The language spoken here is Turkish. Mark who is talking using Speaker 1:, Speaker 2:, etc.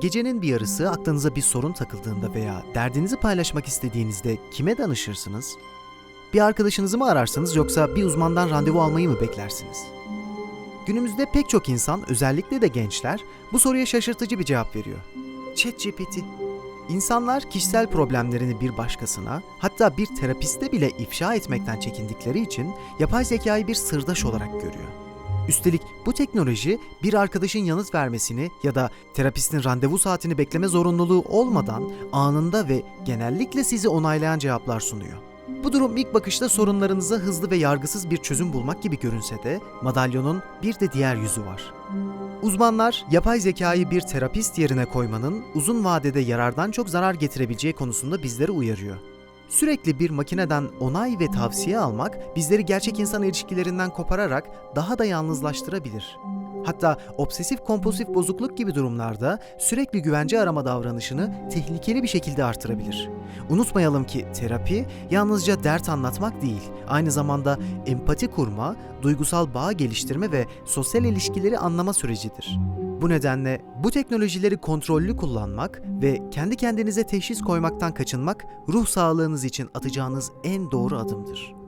Speaker 1: Gecenin bir yarısı aklınıza bir sorun takıldığında veya derdinizi paylaşmak istediğinizde kime danışırsınız? Bir arkadaşınızı mı ararsınız yoksa bir uzmandan randevu almayı mı beklersiniz? Günümüzde pek çok insan, özellikle de gençler, bu soruya şaşırtıcı bir cevap veriyor. ChatGPT. İnsanlar kişisel problemlerini bir başkasına, hatta bir terapiste bile ifşa etmekten çekindikleri için yapay zekayı bir sırdaş olarak görüyor. Üstelik bu teknoloji bir arkadaşın yanıt vermesini ya da terapistin randevu saatini bekleme zorunluluğu olmadan anında ve genellikle sizi onaylayan cevaplar sunuyor. Bu durum ilk bakışta sorunlarınıza hızlı ve yargısız bir çözüm bulmak gibi görünse de madalyonun bir de diğer yüzü var. Uzmanlar yapay zekayı bir terapist yerine koymanın uzun vadede yarardan çok zarar getirebileceği konusunda bizleri uyarıyor. Sürekli bir makineden onay ve tavsiye almak bizleri gerçek insan ilişkilerinden kopararak daha da yalnızlaştırabilir. Hatta obsesif kompulsif bozukluk gibi durumlarda sürekli güvence arama davranışını tehlikeli bir şekilde artırabilir. Unutmayalım ki terapi yalnızca dert anlatmak değil, aynı zamanda empati kurma, duygusal bağ geliştirme ve sosyal ilişkileri anlama sürecidir. Bu nedenle bu teknolojileri kontrollü kullanmak ve kendi kendinize teşhis koymaktan kaçınmak ruh sağlığınız için atacağınız en doğru adımdır.